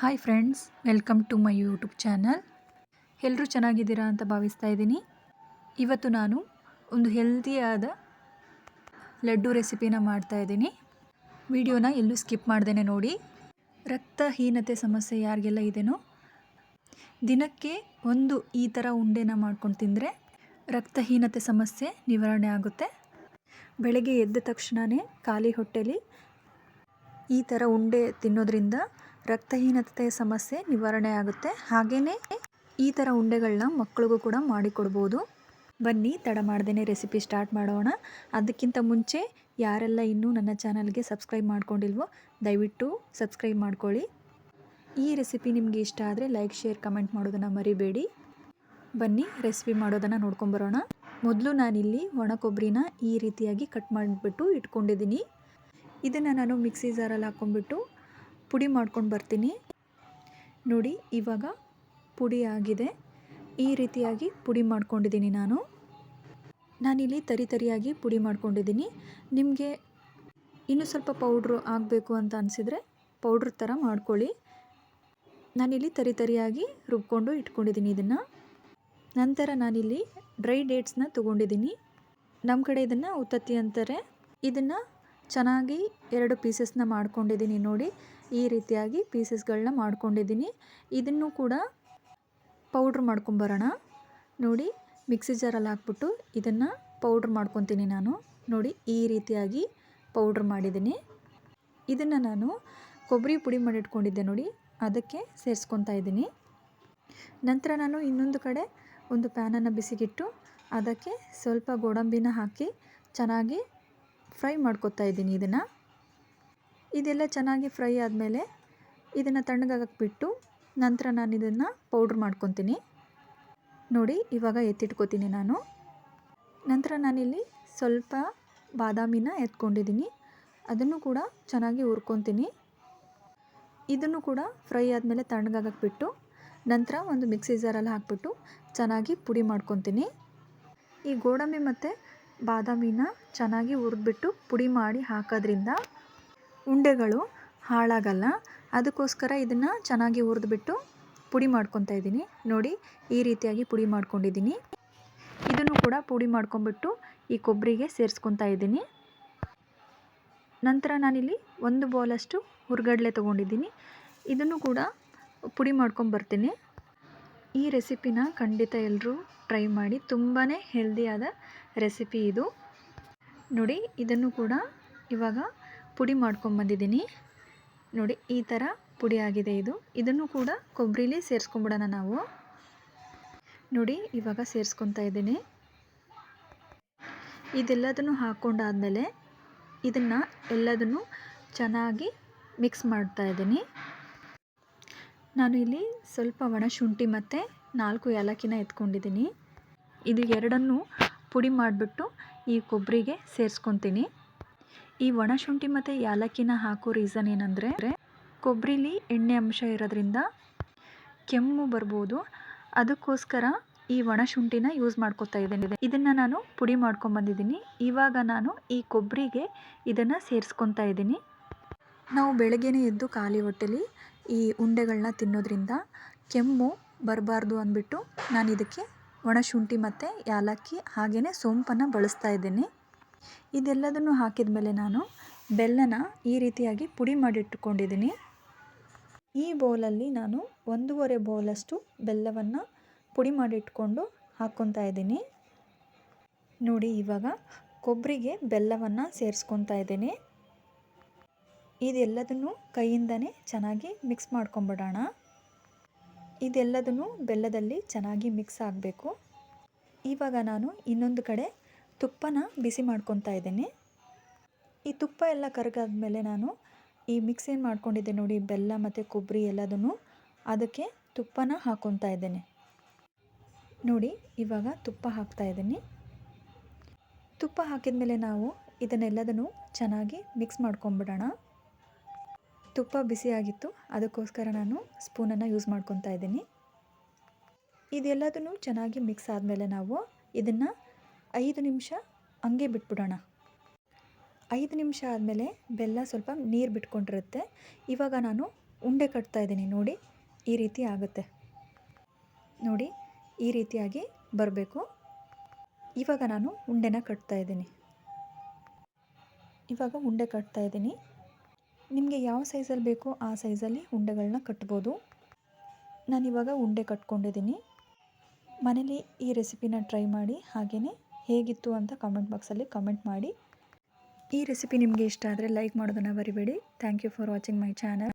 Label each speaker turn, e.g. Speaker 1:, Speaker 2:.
Speaker 1: Hi friends welcome to my YouTube channel ಎಲ್ಲರೂ ಚೆನ್ನಾಗಿದ್ದೀರಾ ಅಂತ ಭಾವಿಸ್ತಾ ಇದ್ದೀನಿ. ಇವತ್ತು ನಾನು ಒಂದು ಹೆಲ್ದಿಯಾದ ಲಡ್ಡು ರೆಸಿಪಿನ ಮಾಡ್ತಾ ಇದ್ದೀನಿ. ವಿಡಿಯೋನ ಎಲ್ಲೂ ಸ್ಕಿಪ್ ಮಾಡ್ದೇನೆ ನೋಡಿ. ರಕ್ತಹೀನತೆ ಸಮಸ್ಯೆ ಯಾರಿಗೆಲ್ಲ ಇದೆನೋ, ದಿನಕ್ಕೆ ಒಂದು ಈ ಥರ ಉಂಡೆನ ಮಾಡ್ಕೊಂಡು ತಿಂದರೆ ರಕ್ತಹೀನತೆ ಸಮಸ್ಯೆ ನಿವಾರಣೆ ಆಗುತ್ತೆ. ಬೆಳಗ್ಗೆ ಎದ್ದ ತಕ್ಷಣವೇ ಖಾಲಿ ಹೊಟ್ಟೆಲಿ ಈ ಥರ ಉಂಡೆ ತಿನ್ನೋದ್ರಿಂದ ರಕ್ತಹೀನತೆ ಸಮಸ್ಯೆ ನಿವಾರಣೆ ಆಗುತ್ತೆ. ಹಾಗೆಯೇ ಈ ಥರ ಉಂಡೆಗಳನ್ನ ಮಕ್ಕಳಿಗೂ ಕೂಡ ಮಾಡಿಕೊಡ್ಬೋದು. ಬನ್ನಿ, ತಡ ಮಾಡ್ದೇ ರೆಸಿಪಿ ಸ್ಟಾರ್ಟ್ ಮಾಡೋಣ. ಅದಕ್ಕಿಂತ ಮುಂಚೆ ಯಾರೆಲ್ಲ ಇನ್ನೂ ನನ್ನ ಚಾನಲ್ಗೆ ಸಬ್ಸ್ಕ್ರೈಬ್ ಮಾಡ್ಕೊಂಡಿಲ್ವೋ, ದಯವಿಟ್ಟು ಸಬ್ಸ್ಕ್ರೈಬ್ ಮಾಡ್ಕೊಳ್ಳಿ. ಈ ರೆಸಿಪಿ ನಿಮಗೆ ಇಷ್ಟ ಆದರೆ ಲೈಕ್ ಶೇರ್ ಕಮೆಂಟ್ ಮಾಡೋದನ್ನು ಮರಿಬೇಡಿ. ಬನ್ನಿ ರೆಸಿಪಿ ಮಾಡೋದನ್ನು ನೋಡ್ಕೊಂಬರೋಣ ಮೊದಲು ನಾನಿಲ್ಲಿ ಒಣ ಕೊಬ್ಬರಿನ ಈ ರೀತಿಯಾಗಿ ಕಟ್ ಮಾಡಿಬಿಟ್ಟು ಇಟ್ಕೊಂಡಿದ್ದೀನಿ. ಇದನ್ನು ನಾನು ಮಿಕ್ಸಿ ಜಾರಲ್ಲಿ ಹಾಕ್ಕೊಂಡ್ಬಿಟ್ಟು ಪುಡಿ ಮಾಡ್ಕೊಂಡು ಬರ್ತೀನಿ. ನೋಡಿ, ಇವಾಗ ಪುಡಿ ಆಗಿದೆ. ಈ ರೀತಿಯಾಗಿ ಪುಡಿ ಮಾಡ್ಕೊಂಡಿದ್ದೀನಿ ನಾನು. ನಾನಿಲ್ಲಿ ತರಿ ತರಿಯಾಗಿ ಪುಡಿ ಮಾಡ್ಕೊಂಡಿದ್ದೀನಿ. ನಿಮಗೆ ಇನ್ನೂ ಸ್ವಲ್ಪ ಪೌಡ್ರು ಆಗಬೇಕು ಅಂತ ಅನಿಸಿದರೆ ಪೌಡ್ರ್ ಥರ ಮಾಡ್ಕೊಳ್ಳಿ. ನಾನಿಲ್ಲಿ ತರಿ ತರಿಯಾಗಿ ರುಬ್ಕೊಂಡು ಇಟ್ಕೊಂಡಿದ್ದೀನಿ ಇದನ್ನು. ನಂತರ ನಾನಿಲ್ಲಿ ಡ್ರೈ ಡೇಟ್ಸ್ನ ತೊಗೊಂಡಿದ್ದೀನಿ. ನಮ್ಮ ಕಡೆ ಇದನ್ನು ಉತ್ತತ್ತಿ ಅಂತಾರೆ. ಇದನ್ನು ಚೆನ್ನಾಗಿ ಎರಡು ಪೀಸಸ್ನ ಮಾಡ್ಕೊಂಡಿದ್ದೀನಿ ನೋಡಿ. ಈ ರೀತಿಯಾಗಿ ಪೀಸಸ್ಗಳನ್ನ ಮಾಡ್ಕೊಂಡಿದ್ದೀನಿ. ಇದನ್ನು ಕೂಡ ಪೌಡ್ರ್ ಮಾಡ್ಕೊಂಬರೋಣ. ನೋಡಿ, ಮಿಕ್ಸಿ ಜಾರಲ್ಲಿ ಹಾಕ್ಬಿಟ್ಟು ಇದನ್ನು ಪೌಡ್ರ್ ಮಾಡ್ಕೊತೀನಿ ನಾನು. ನೋಡಿ, ಈ ರೀತಿಯಾಗಿ ಪೌಡ್ರ್ ಮಾಡಿದ್ದೀನಿ. ಇದನ್ನು ನಾನು ಕೊಬ್ಬರಿ ಪುಡಿ ಮಾಡಿಟ್ಕೊಂಡಿದ್ದೆ ನೋಡಿ, ಅದಕ್ಕೆ ಸೇರಿಸ್ಕೊತಾ ಇದ್ದೀನಿ. ನಂತರ ನಾನು ಇನ್ನೊಂದು ಕಡೆ ಒಂದು ಪ್ಯಾನನ್ನು ಬಿಸಿಗಿಟ್ಟು ಅದಕ್ಕೆ ಸ್ವಲ್ಪ ಗೋಡಂಬಿನ ಹಾಕಿ ಚೆನ್ನಾಗಿ ಫ್ರೈ ಮಾಡ್ಕೊತಾ ಇದ್ದೀನಿ ಇದನ್ನು. ಇದೆಲ್ಲ ಚೆನ್ನಾಗಿ ಫ್ರೈ ಆದಮೇಲೆ ಇದನ್ನು ತಣ್ಣಗಾಗಕ್ಕೆ ಬಿಟ್ಟು ನಂತರ ನಾನು ಇದನ್ನು ಪೌಡ್ರ್ ಮಾಡ್ಕೊತೀನಿ. ನೋಡಿ, ಇವಾಗ ಎತ್ತಿಟ್ಕೋತೀನಿ ನಾನು. ನಂತರ ನಾನಿಲ್ಲಿ ಸ್ವಲ್ಪ ಬಾದಾಮಿನ ಎತ್ಕೊಂಡಿದ್ದೀನಿ. ಅದನ್ನು ಕೂಡ ಚೆನ್ನಾಗಿ ಹುರ್ಕೊತೀನಿ. ಇದನ್ನು ಕೂಡ ಫ್ರೈ ಆದಮೇಲೆ ತಣ್ಣಗಾಗಕ್ಕೆ ಬಿಟ್ಟು ನಂತರ ಒಂದು ಮಿಕ್ಸಿ ಜಾರಲ್ಲಿ ಹಾಕ್ಬಿಟ್ಟು ಚೆನ್ನಾಗಿ ಪುಡಿ ಮಾಡ್ಕೊತೀನಿ. ಈ ಗೋಡಂಬಿ ಮತ್ತು ಬಾದಾಮಿನ ಚೆನ್ನಾಗಿ ಹುರಿದ್ಬಿಟ್ಟು ಪುಡಿ ಮಾಡಿ ಹಾಕೋದ್ರಿಂದ ಉಂಡೆಗಳು ಹಾಳಾಗಲ್ಲ. ಅದಕ್ಕೋಸ್ಕರ ಇದನ್ನು ಚೆನ್ನಾಗಿ ಹುರಿದ್ಬಿಟ್ಟು ಪುಡಿ ಮಾಡ್ಕೊತಾ ಇದ್ದೀನಿ. ನೋಡಿ, ಈ ರೀತಿಯಾಗಿ ಪುಡಿ ಮಾಡ್ಕೊಂಡಿದ್ದೀನಿ. ಇದನ್ನು ಕೂಡ ಪುಡಿ ಮಾಡ್ಕೊಂಬಿಟ್ಟು ಈ ಕೊಬ್ಬರಿಗೆ ಸೇರಿಸ್ಕೊತಾ ಇದ್ದೀನಿ. ನಂತರ ನಾನಿಲ್ಲಿ ಒಂದು ಬೌಲಷ್ಟು ಹುರ್ಗಡ್ಲೆ ತೊಗೊಂಡಿದ್ದೀನಿ. ಇದನ್ನು ಕೂಡ ಪುಡಿ ಮಾಡ್ಕೊಂಬರ್ತೀನಿ ಈ ರೆಸಿಪಿನ ಖಂಡಿತ ಎಲ್ಲರೂ ಟ್ರೈ ಮಾಡಿ. ತುಂಬಾ ಹೆಲ್ದಿಯಾದ ರೆಸಿಪಿ ಇದು. ನೋಡಿ, ಇದನ್ನು ಕೂಡ ಇವಾಗ ಪುಡಿ ಮಾಡ್ಕೊಂಬಂದಿದ್ದೀನಿ ನೋಡಿ, ಈ ಥರ ಪುಡಿ ಆಗಿದೆ ಇದು. ಇದನ್ನು ಕೂಡ ಕೊಬ್ಬರಿಲಿ ಸೇರಿಸ್ಕೊಂಬಿಡೋಣ ನಾವು. ನೋಡಿ, ಇವಾಗ ಸೇರಿಸ್ಕೊತಾ ಇದ್ದೀನಿ. ಇದೆಲ್ಲದನ್ನು ಹಾಕ್ಕೊಂಡಾದಮೇಲೆ ಇದನ್ನು ಎಲ್ಲದನ್ನು ಚೆನ್ನಾಗಿ ಮಿಕ್ಸ್ ಮಾಡ್ತಾ ಇದ್ದೀನಿ. ನಾನು ಇಲ್ಲಿ ಸ್ವಲ್ಪ ಒಣಶುಂಠಿ ಮತ್ತು ನಾಲ್ಕು ಏಲಕ್ಕಿನ ಎತ್ಕೊಂಡಿದ್ದೀನಿ. ಇದು ಎರಡನ್ನು ಪುಡಿ ಮಾಡಿಬಿಟ್ಟು ಈ ಕೊಬ್ಬರಿಗೆ ಸೇರಿಸ್ಕೊತೀನಿ. ಈ ಒಣಶುಂಠಿ ಮತ್ತು ಏಲಕ್ಕಿನ ಹಾಕೋ ರೀಸನ್ ಏನಂದರೆ ಕೊಬ್ಬರಿಲಿ ಎಣ್ಣೆ ಅಂಶ ಇರೋದ್ರಿಂದ ಕೆಮ್ಮು ಬರ್ಬೋದು. ಅದಕ್ಕೋಸ್ಕರ ಈ ಒಣಶುಂಠಿನ ಯೂಸ್ ಮಾಡ್ಕೊತಾ ಇದ್ದೀನಿ. ಇದನ್ನು ನಾನು ಪುಡಿ ಮಾಡ್ಕೊಂಬಂದಿದ್ದೀನಿ ಇವಾಗ ನಾನು ಈ ಕೊಬ್ಬರಿಗೆ ಇದನ್ನು ಸೇರಿಸ್ಕೊತಾ ಇದ್ದೀನಿ. ನಾವು ಬೆಳಗ್ಗೆನೇ ಎದ್ದು ಖಾಲಿ ಹೊಟ್ಟೆಲಿ ಈ ಉಂಡೆಗಳನ್ನ ತಿನ್ನೋದ್ರಿಂದ ಕೆಮ್ಮು ಬರಬಾರ್ದು ಅಂದ್ಬಿಟ್ಟು ನಾನು ಇದಕ್ಕೆ ಒಣಶುಂಠಿ ಮತ್ತು ಏಲಕ್ಕಿ ಹಾಗೆಯೇ ಸೋಂಪನ್ನು ಬಳಸ್ತಾ ಇದ್ದೀನಿ. ಇದೆಲ್ಲದನ್ನು ಹಾಕಿದ ಮೇಲೆ ನಾನು ಬೆಲ್ಲನ ಈ ರೀತಿಯಾಗಿ ಪುಡಿ ಮಾಡಿಟ್ಟುಕೊಂಡಿದ್ದೀನಿ. ಈ ಬೌಲಲ್ಲಿ ನಾನು ಒಂದೂವರೆ ಬೌಲಷ್ಟು ಬೆಲ್ಲವನ್ನು ಪುಡಿ ಮಾಡಿಟ್ಕೊಂಡು ಹಾಕ್ಕೊತಾ ಇದ್ದೀನಿ. ನೋಡಿ, ಇವಾಗ ಕೊಬ್ಬರಿಗೆ ಬೆಲ್ಲವನ್ನು ಸೇರಿಸ್ಕೊತಾ ಇದ್ದೀನಿ. ಇದೆಲ್ಲದನ್ನು ಕೈಯಿಂದನೇ ಚೆನ್ನಾಗಿ ಮಿಕ್ಸ್ ಮಾಡ್ಕೊಂಬಿಡೋಣ. ಇದೆಲ್ಲದನ್ನು ಬೆಲ್ಲದಲ್ಲಿ ಚೆನ್ನಾಗಿ ಮಿಕ್ಸ್ ಆಗಬೇಕು. ಇವಾಗ ನಾನು ಇನ್ನೊಂದು ಕಡೆ ತುಪ್ಪನ ಬಿಸಿ ಮಾಡ್ಕೊತಾ ಇದ್ದೀನಿ. ಈ ತುಪ್ಪ ಎಲ್ಲ ಕರಗಾದ್ಮೇಲೆ ನಾನು ಈ ಮಿಕ್ಸ್ ಏನು ಮಾಡ್ಕೊಂಡಿದ್ದೆ ನೋಡಿ, ಬೆಲ್ಲ ಮತ್ತು ಕೊಬ್ಬರಿ ಎಲ್ಲದನ್ನು ಅದಕ್ಕೆ ತುಪ್ಪನ ಹಾಕ್ಕೊತಾ ಇದ್ದೇನೆ. ನೋಡಿ, ಇವಾಗ ತುಪ್ಪ ಹಾಕ್ತಾ ಇದ್ದೀನಿ. ತುಪ್ಪ ಹಾಕಿದ ಮೇಲೆ ನಾವು ಇದನ್ನೆಲ್ಲದನ್ನು ಚೆನ್ನಾಗಿ ಮಿಕ್ಸ್ ಮಾಡ್ಕೊಂಬಿಡೋಣ. ತುಪ್ಪ ಬಿಸಿಯಾಗಿತ್ತು ಅದಕ್ಕೋಸ್ಕರ ನಾನು ಸ್ಪೂನನ್ನು ಯೂಸ್ ಮಾಡ್ಕೊತಾ ಇದ್ದೀನಿ. ಇದೆಲ್ಲದನ್ನು ಚೆನ್ನಾಗಿ ಮಿಕ್ಸ್ ಆದಮೇಲೆ ನಾವು ಇದನ್ನು ಐದು ನಿಮಿಷ ಹಂಗೆ ಬಿಟ್ಬಿಡೋಣ. ಐದು ನಿಮಿಷ ಆದಮೇಲೆ ಬೆಲ್ಲ ಸ್ವಲ್ಪ ನೀರು ಬಿಟ್ಕೊಂಡಿರುತ್ತೆ. ಇವಾಗ ನಾನು ಉಂಡೆ ಕಟ್ತಾ ಇದ್ದೀನಿ ನೋಡಿ, ಈ ರೀತಿ ಆಗುತ್ತೆ. ನೋಡಿ, ಈ ರೀತಿಯಾಗಿ ಬರಬೇಕು. ಇವಾಗ ನಾನು ಉಂಡೆನ ಕಟ್ತಾ ಇದ್ದೀನಿ. ಇವಾಗ ಉಂಡೆ ಕಟ್ತಾ ಇದ್ದೀನಿ. ನಿಮಗೆ ಯಾವ ಸೈಜಲ್ಲಿ ಬೇಕೋ ಆ ಸೈಜಲ್ಲಿ ಉಂಡೆಗಳನ್ನ ಕಟ್ಬೋದು. ನಾನಿವಾಗ ಉಂಡೆ ಕಟ್ಕೊಂಡಿದ್ದೀನಿ. ಮನೇಲಿ ಈ ರೆಸಿಪಿನ ಟ್ರೈ ಮಾಡಿ ಹಾಗೆಯೇ ಹೇಗಿತ್ತು ಅಂತ ಕಮೆಂಟ್ ಬಾಕ್ಸಲ್ಲಿ ಕಮೆಂಟ್ ಮಾಡಿ. ಈ ರೆಸಿಪಿ ನಿಮಗೆ ಇಷ್ಟ ಆದರೆ ಲೈಕ್ ಮಾಡೋದನ್ನು ಬರಿಬೇಡಿ thank you for watching my channel